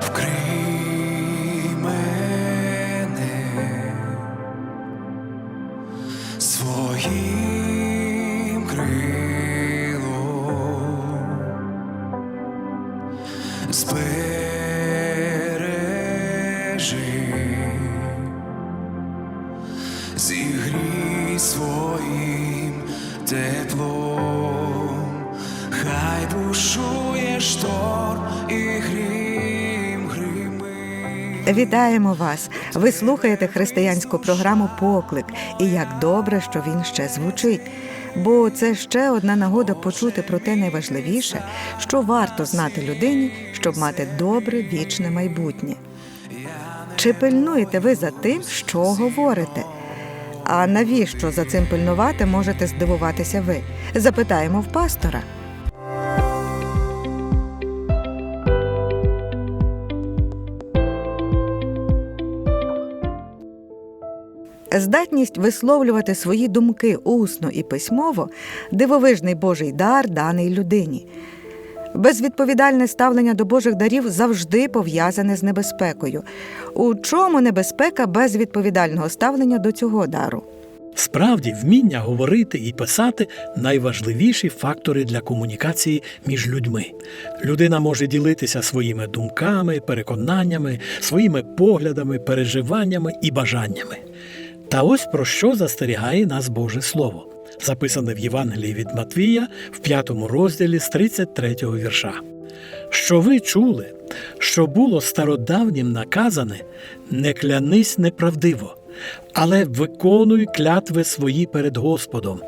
вкрий мене своїм крилом, збережи, зігрій своїм теплом, хай бушує шторм і грими. Вітаємо вас! Ви слухаєте християнську програму Поклик. І як добре, що він ще звучить. Бо це ще одна нагода почути про те найважливіше, що варто знати людині, щоб мати добре вічне майбутнє. Чи пильнуєте ви за тим, що говорите? А навіщо за цим пильнувати можете здивуватися ви? Запитаємо в пастора. Здатність висловлювати свої думки усно і письмово дивовижний Божий дар даний людині. Безвідповідальне ставлення до Божих дарів завжди пов'язане з небезпекою. У чому небезпека безвідповідального ставлення до цього дару? Справді, вміння говорити і писати найважливіші фактори для комунікації між людьми. Людина може ділитися своїми думками, переконаннями, своїми поглядами, переживаннями і бажаннями. Та ось про що застерігає нас Боже Слово, записане в Євангелії від Матвія в п'ятому розділі з 33 вірша. Що ви чули, що було стародавнім наказане, не клянись неправдиво, але виконуй клятви свої перед Господом.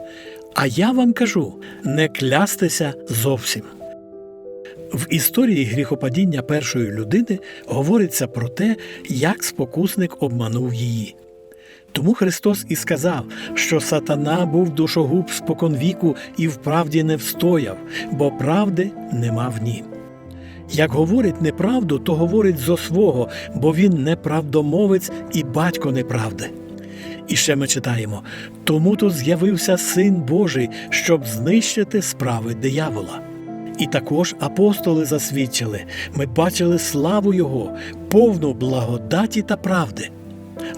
А я вам кажу не клястися зовсім. В історії гріхопадіння першої людини говориться про те, як спокусник обманув її. Тому Христос і сказав, що сатана був душогуб споконвіку і вправді не встояв, бо правди нема в нім. Як говорить неправду, то говорить зо свого, бо він неправдомовець і батько неправди. І ще ми читаємо: тому то з'явився Син Божий, щоб знищити справи диявола. І також апостоли засвідчили, ми бачили славу Його, повну благодаті та правди.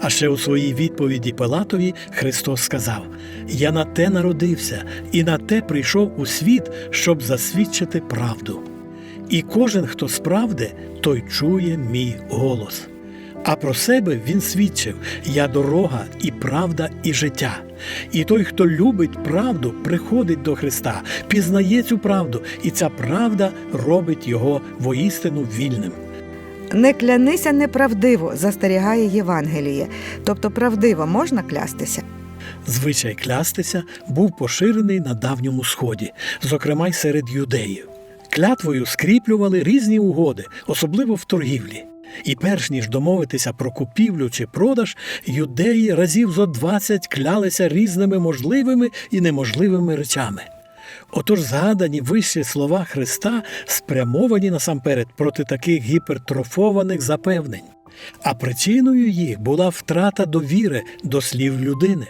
А ще у своїй відповіді Пилатові Христос сказав: Я на те народився і на те прийшов у світ, щоб засвідчити правду. І кожен, хто справди, той чує мій голос. А про себе він свідчив: Я дорога і правда, і життя. І той, хто любить правду, приходить до Христа, пізнає цю правду, і ця правда робить його воістину вільним. Не клянися неправдиво, застерігає Євангеліє. Тобто правдиво можна клястися. Звичай клястися був поширений на давньому сході, зокрема й серед юдеїв. Клятвою скріплювали різні угоди, особливо в торгівлі. І перш ніж домовитися про купівлю чи продаж, юдеї разів зо 20 клялися різними можливими і неможливими речами. Отож згадані вищі слова Христа спрямовані насамперед проти таких гіпертрофованих запевнень, а причиною їх була втрата довіри до слів людини.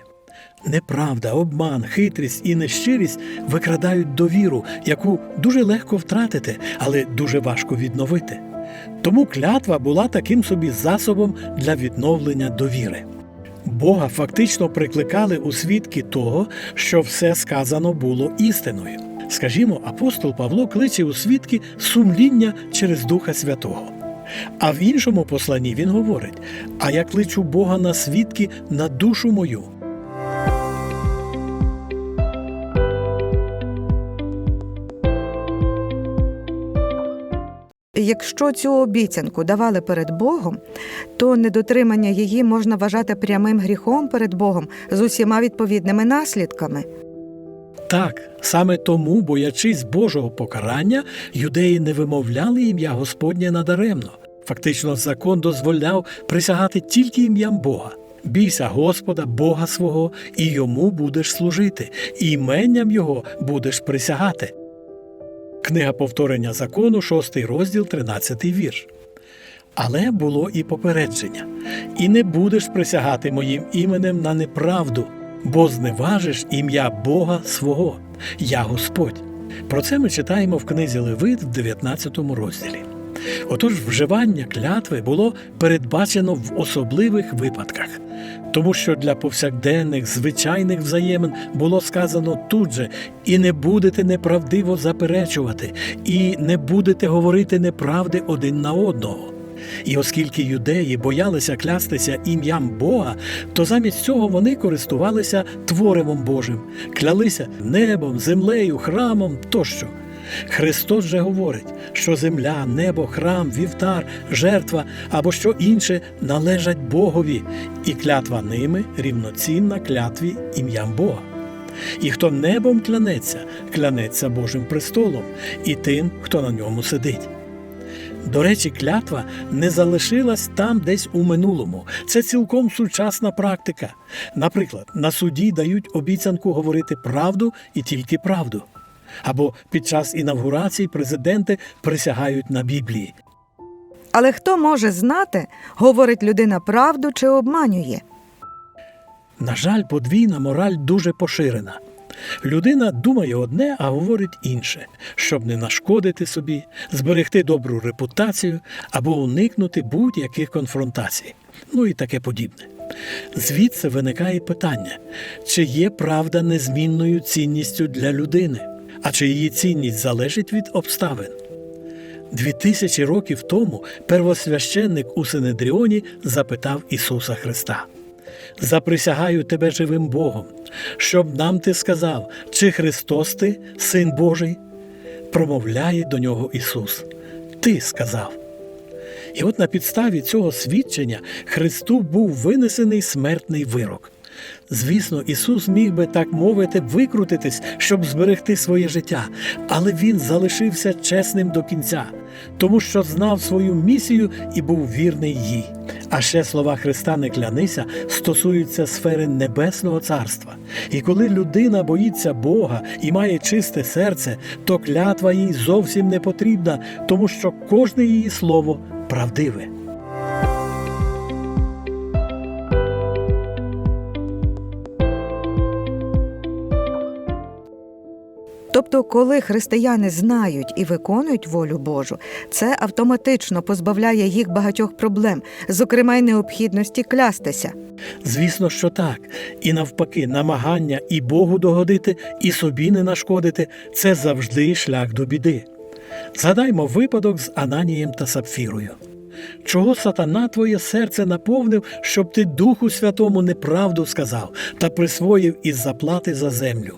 Неправда, обман, хитрість і нещирість викрадають довіру, яку дуже легко втратити, але дуже важко відновити. Тому клятва була таким собі засобом для відновлення довіри. Бога фактично прикликали у свідки того, що все сказано було істиною. Скажімо, апостол Павло кличе у свідки сумління через Духа Святого. А в іншому посланні він говорить: А я кличу Бога на свідки на душу мою. Якщо цю обіцянку давали перед Богом, то недотримання її можна вважати прямим гріхом перед Богом з усіма відповідними наслідками. Так, саме тому, боячись Божого покарання, юдеї не вимовляли ім'я Господнє надаремно. Фактично, закон дозволяв присягати тільки ім'ям Бога. Бійся Господа, Бога свого, і йому будеш служити, і іменням Його будеш присягати. Книга повторення закону, 6 розділ, 13 вірш. Але було і попередження: і не будеш присягати моїм іменем на неправду, бо зневажиш ім'я Бога свого, я Господь. Про це ми читаємо в книзі Левит в 19 розділі. Отож, вживання клятви було передбачено в особливих випадках, тому що для повсякденних звичайних взаємин було сказано тут же, і не будете неправдиво заперечувати, і не будете говорити неправди один на одного. І оскільки юдеї боялися клястися ім'ям Бога, то замість цього вони користувалися творивом Божим, клялися небом, землею, храмом тощо. Христос же говорить, що земля, небо, храм, вівтар, жертва або що інше належать Богові, і клятва ними рівноцінна клятві ім'ям Бога. І хто небом клянеться, клянеться Божим престолом і тим, хто на ньому сидить. До речі, клятва не залишилась там десь у минулому. Це цілком сучасна практика. Наприклад, на суді дають обіцянку говорити правду і тільки правду. Або під час інавгурації президенти присягають на Біблії. Але хто може знати, говорить людина правду чи обманює? На жаль, подвійна мораль дуже поширена. Людина думає одне, а говорить інше, щоб не нашкодити собі, зберегти добру репутацію або уникнути будь-яких конфронтацій. Ну і таке подібне. Звідси виникає питання, чи є правда незмінною цінністю для людини, а чи її цінність залежить від обставин. Дві тисячі років тому первосвященник у Синедріоні запитав Ісуса Христа: Заприсягаю тебе живим Богом, щоб нам ти сказав, чи Христос ти, Син Божий? Промовляє до нього Ісус. Ти сказав. І от на підставі цього свідчення Христу був винесений смертний вирок. Звісно, Ісус міг би так мовити викрутитись, щоб зберегти своє життя, але Він залишився чесним до кінця, тому що знав свою місію і був вірний їй. А ще слова Христа не клянися стосуються сфери небесного царства. І коли людина боїться Бога і має чисте серце, то клятва їй зовсім не потрібна, тому що кожне її слово правдиве. Тобто, коли християни знають і виконують волю Божу, це автоматично позбавляє їх багатьох проблем, зокрема й необхідності клястися. Звісно, що так. І навпаки, намагання і Богу догодити, і собі не нашкодити це завжди шлях до біди. Згадаймо випадок з Ананієм та Сапфірою. Чого сатана твоє серце наповнив, щоб ти Духу Святому неправду сказав та присвоїв із заплати за землю?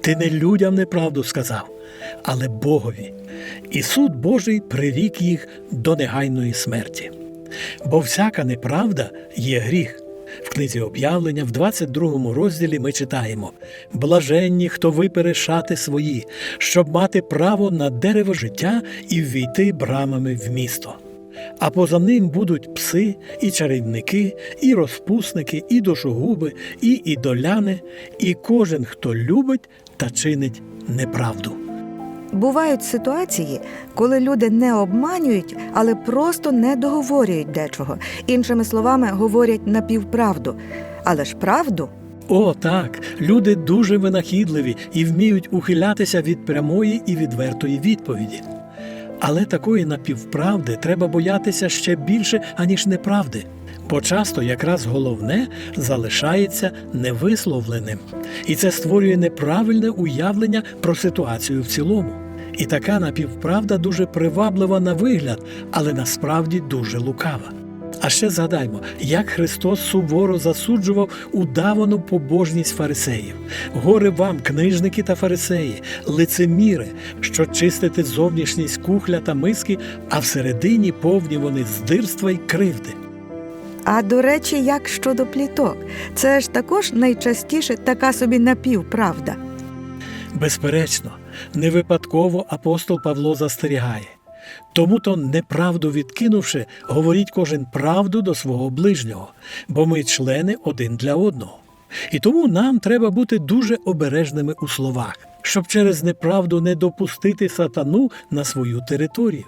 Ти не людям неправду сказав, але Богові. І суд Божий прирік їх до негайної смерті. Бо всяка неправда є гріх. В книзі об'явлення в 22 розділі ми читаємо: Блаженні, хто випере шати свої, щоб мати право на дерево життя і ввійти брамами в місто. А поза ним будуть пси, і чарівники, і розпусники, і душогуби, і ідоляни, і кожен, хто любить та чинить неправду. Бувають ситуації, коли люди не обманюють, але просто не договорюють дечого. Іншими словами, говорять напівправду. Але ж правду О, так, люди дуже винахідливі і вміють ухилятися від прямої і відвертої відповіді. Але такої напівправди треба боятися ще більше, аніж неправди. Бо часто якраз головне залишається невисловленим, і це створює неправильне уявлення про ситуацію в цілому. І така напівправда дуже приваблива на вигляд, але насправді дуже лукава. А ще згадаймо, як Христос суворо засуджував удавану побожність фарисеїв. Горе вам, книжники та фарисеї, лицеміри, що чистите зовнішність кухля та миски, а всередині повні вони здирства й кривди. А до речі, як щодо пліток, це ж також найчастіше така собі напівправда. Безперечно, не випадково апостол Павло застерігає. Тому то неправду відкинувши, говоріть кожен правду до свого ближнього, бо ми члени один для одного. І тому нам треба бути дуже обережними у словах, щоб через неправду не допустити сатану на свою територію.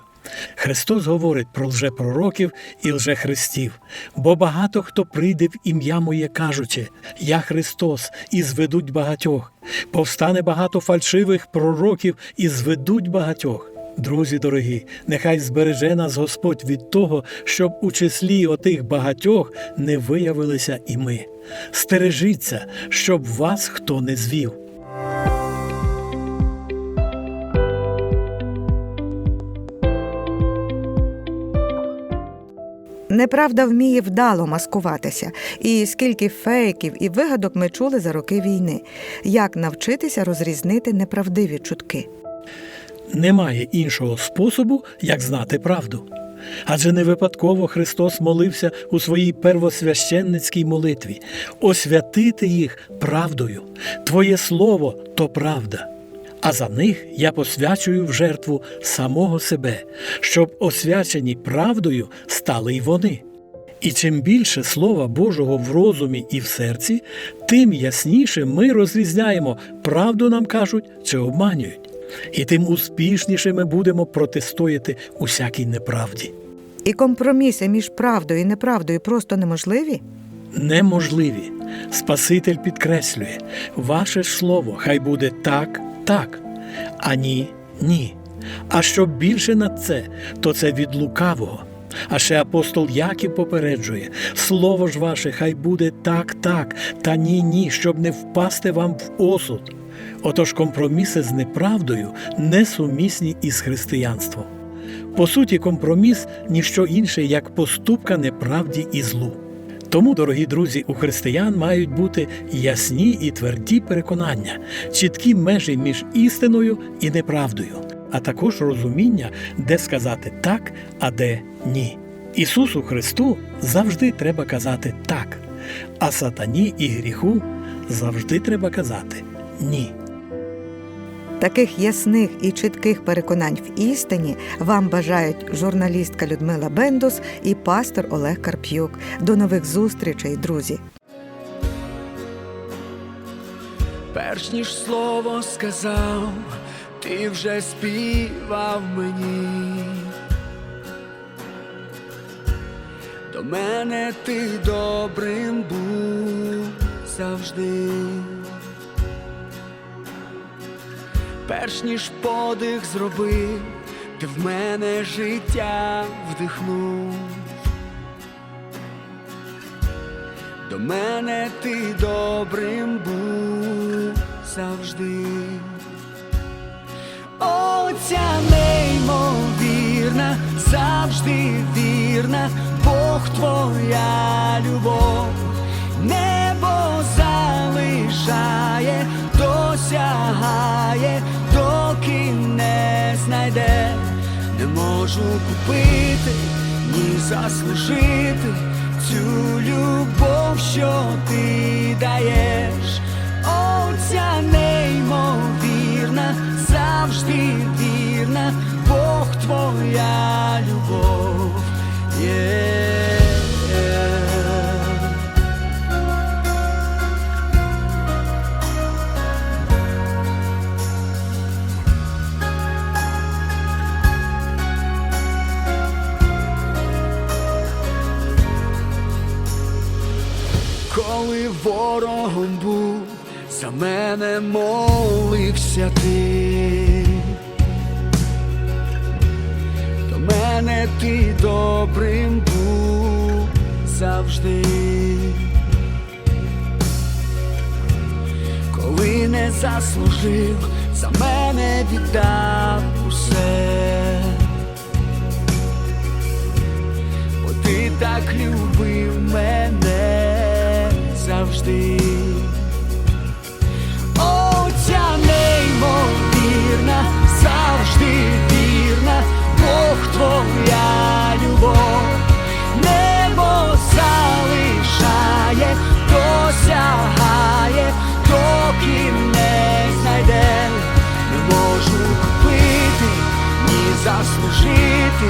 Христос говорить про лжепророків і лжехристів, бо багато хто прийде в ім'я моє, кажучи, я Христос, і зведуть багатьох. Повстане багато фальшивих пророків і зведуть багатьох. Друзі дорогі, нехай збереже нас Господь від того, щоб у числі отих багатьох не виявилися і ми. Стережіться, щоб вас хто не звів. Неправда вміє вдало маскуватися, і скільки фейків і вигадок ми чули за роки війни. Як навчитися розрізнити неправдиві чутки? Немає іншого способу, як знати правду. Адже не випадково Христос молився у своїй первосвященницькій молитві освятити їх правдою. Твоє слово то правда. А за них я посвячую в жертву самого себе, щоб освячені правдою стали й вони. І чим більше Слова Божого в розумі і в серці, тим ясніше ми розрізняємо, правду нам кажуть чи обманюють, і тим успішніше ми будемо протистояти усякій неправді. І компроміси між правдою і неправдою просто неможливі? Неможливі. Спаситель підкреслює, ваше ж слово хай буде так, так, а ні, ні. А що більше на це, то це від лукавого. А ще апостол Яків попереджує: слово ж ваше хай буде так, так, та ні, ні, щоб не впасти вам в осуд. Отож компроміси з неправдою несумісні із християнством. По суті, компроміс ніщо інше, як поступка неправді і злу. Тому, дорогі друзі, у християн мають бути ясні і тверді переконання, чіткі межі між істиною і неправдою, а також розуміння, де сказати так, а де ні. Ісусу Христу завжди треба казати так, а сатані і гріху завжди треба казати ні. Таких ясних і чітких переконань в істині вам бажають журналістка Людмила Бендус і пастор Олег Карп'юк. До нових зустрічей, друзі! Перш ніж слово сказав, ти вже співав мені. До мене ти добрим був завжди. Перш ніж подих зробив, ти в мене життя вдихнув. До мене ти добрим був завжди. Оця неймовірна, завжди вірна, Бог твоя любов, небо залишає, знайде, не можу купити, ні заслужити цю любов, що ти даєш, оця неймовірна, завжди вірна, Бог твоя любов. Є. Коли ворогом був, за мене молився ти. До мене ти добрим був завжди. Коли не заслужив, за мене віддав усе. ти так любив мене завжди. Оця неймовірна, завжди вірна, Бог твоя любов, небо залишає, досягає, доки не знайде, не можу купити, ні заслужити